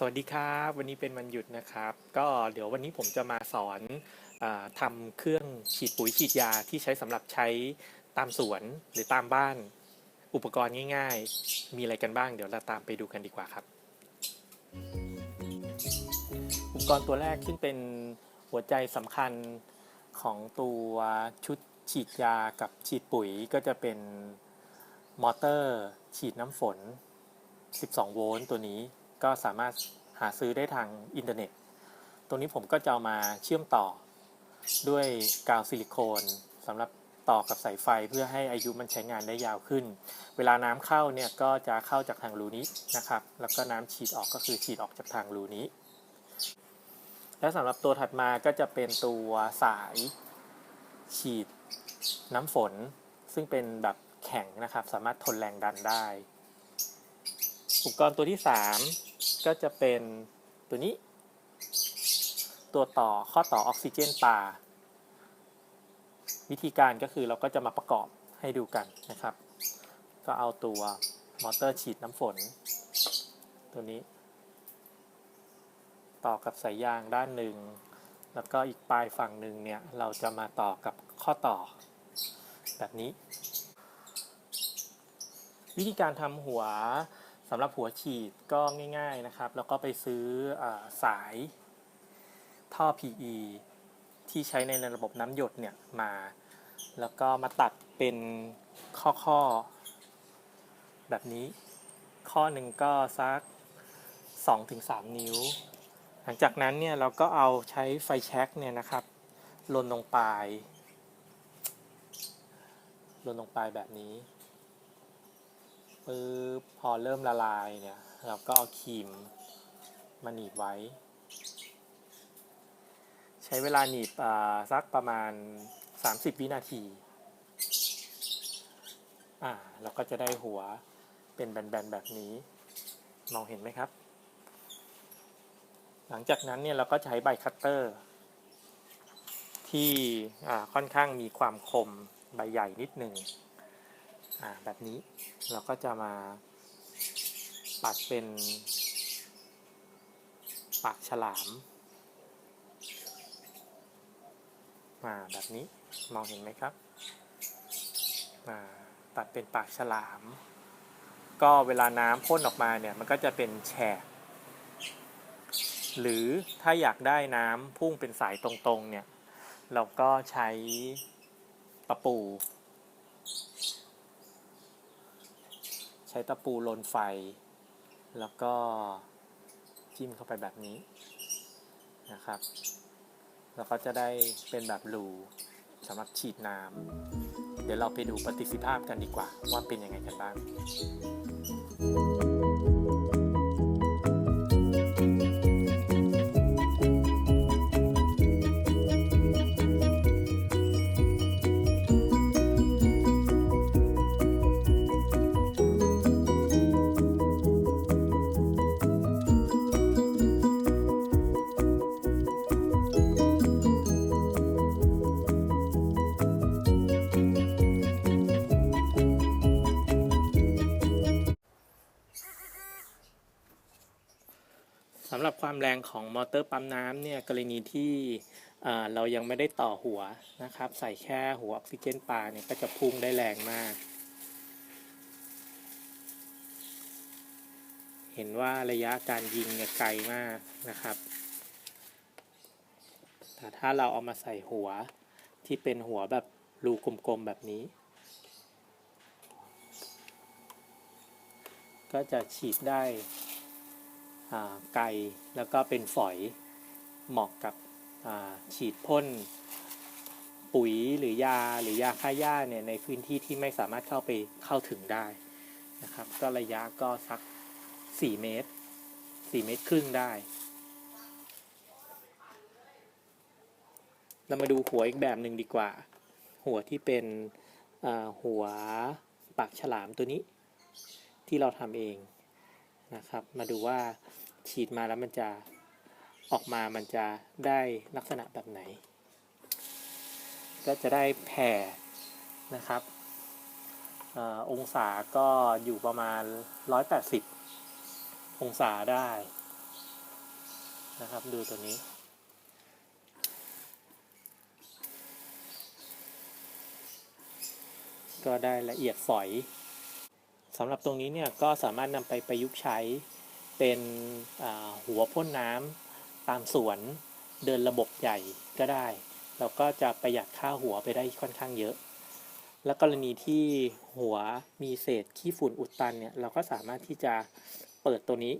สวัสดีครับ วันนี้เป็นวันหยุดนะครับ ก็เดี๋ยววันนี้ผมจะมาสอนอทำเครื่องฉีดปุ๋ยฉีดยาที่ใช้สำหรับใช้ตามสวนหรือตามบ้าน อุปกรณ์ง่าย ๆ มีอะไรกันบ้าง เดี๋ยวเราตามไปดูกันดีกว่าครับ อุปกรณ์ตัวแรกซึ่งเป็นหัวใจสำคัญของตัวชุดฉีดยากับฉีดปุ๋ยก็จะเป็นมอเตอร์ ฉีดน้ำฝน 12 โวลต์ตัวนี้ ก็สามารถหาซื้อได้ทางอินเทอร์เน็ตตัวนี้ผมก็จะเอามาเชื่อมต่อด้วยกาวซิลิโคนสำหรับต่อกับสายไฟเพื่อให้อายุมันใช้งานได้ยาวขึ้น เวลาน้ำเข้าเนี่ยก็จะเข้าจากทางรูนี้นะครับ แล้วก็น้ำฉีดออกก็คือฉีดออกจากทางรูนี้ และสำหรับตัวถัดมาก็จะเป็นตัวสายฉีดน้ำฝน ซึ่งเป็นแบบแข็งนะครับ สามารถทนแรงดันได้ อุปกรณ์ตัวที่ 3 ก็จะเป็นตัวนี้ ตัวต่อข้อต่อออกซิเจนปลาวิธีการก็คือเราก็จะมาประกอบให้ดูกันนะครับ ก็เอาตัวมอเตอร์ฉีดน้ำฝน ตัวนี้ ต่อกับสายยางด้านหนึ่ง แล้วก็อีกปลายฝั่งหนึ่งเนี่ย เราจะมาต่อกับข้อต่อ แบบนี้ วิธีการทำหัว สำหรับหัวฉีดก็ง่าย ๆนะครับ แล้วก็ไปซื้ออสายท่อ PE ที่ใช้ในระบบน้ำหยดเนี่ยมา แล้วก็มาตัดเป็นข้อๆแบบนี้ ข้อหนึ่งก็สัก 2-3 นิ้ว หลังจากนั้นเนี่ยเราก็เอาใช้ไฟแช็กเนี่ยนะครับลนลงไปลนลงไปแบบนี้ปึ๊บ อเริ่มละลายเนี่ยเราก็เอาครีมมาหนีบไว้ ใช้เวลาหนีบสักประมาณ 30 วินาทีอ่าเราก็จะได้หัวเป็นแบนๆแบบนี้ มองเห็นไหมครับ หลังจากนั้นเนี่ยเราก็ใช้ใบคัตเตอร์ ที่ค่อนข้างมีความคมใบใหญ่นิดหนึ่งอ่าแบบนี้เราก็จะมา ปัดเป็น ปากฉลามมาแบบนี้มองเห็นไหมครับมาตัดเป็นปากฉลาม ก็เวลาน้ำพ่นออกมาเนี่ยมันก็จะเป็นแฉกหรือถ้าอยากได้น้ำพุ่งเป็นสายตรงๆเนี่ยเราก็ใช้ตะปู ช้ตะปูลนไฟ แล้วก็จิ้มเข้าไปแบบนี้นะครับ แล้วก็จะได้เป็นแบบรูสำหรับฉีดน้ำเดี๋ยวเราไปดูปฏิสิทธิภาพกันดีกว่าว่าเป็นยังไงกันบ้าง สำหรับความแรงของมอเตอร์ปั๊มน้ำเนี่ยกรณีที่เรายังไม่ได้ต่อหัวนะครับ ใส่แค่หัวออกซิเจนปลาเนี่ยก็จะพุ่งได้แรงมาก เห็นว่าระยะการยิงเนี่ยไกลมากนะครับ แต่ถ้าเราเอามาใส่หัวที่เป็นหัวแบบรูกลมๆแบบนี้ ก็จะฉีดได้ ไกลแล้วก็เป็นฝอยเหมาะกับฉีดพ่นปุ๋ยหรือยาหรือยาฆ่าหญ้าเนี่ยในพื้นที่ที่ไม่สามารถเข้าไปเข้าถึงได้นะครับ ก็ระยะก็สัก 4 เมตร 4 เมตรครึ่งได้ เรามาดูหัวอีกแบบหนึ่งดีกว่า หัวที่เป็นหัวปากฉลามตัวนี้ ที่เราทำเอง นะครับ มาดูว่าฉีดมาแล้วมันจะออกมามันจะได้ลักษณะแบบไหน ก็จะได้แผ่นะครับอองศาก็อยู่ประมาณ 180 องศาได้นะครับ ดูตัวนี้ก็ได้ละเอียดฝอย สำหรับตรงนี้เนี่ยก็สามารถนำไปประยุกต์ใช้เป็นหัวพ่นน้ำตามสวนเดินระบบใหญ่ก็ได้แล้วก็จะประหยัดค่าหัวไปได้ค่อนข้างเยอะ และกรณีที่หัวมีเศษขี้ฝุ่นอุดตันเนี่ยเราก็สามารถที่จะเปิดตัวนี้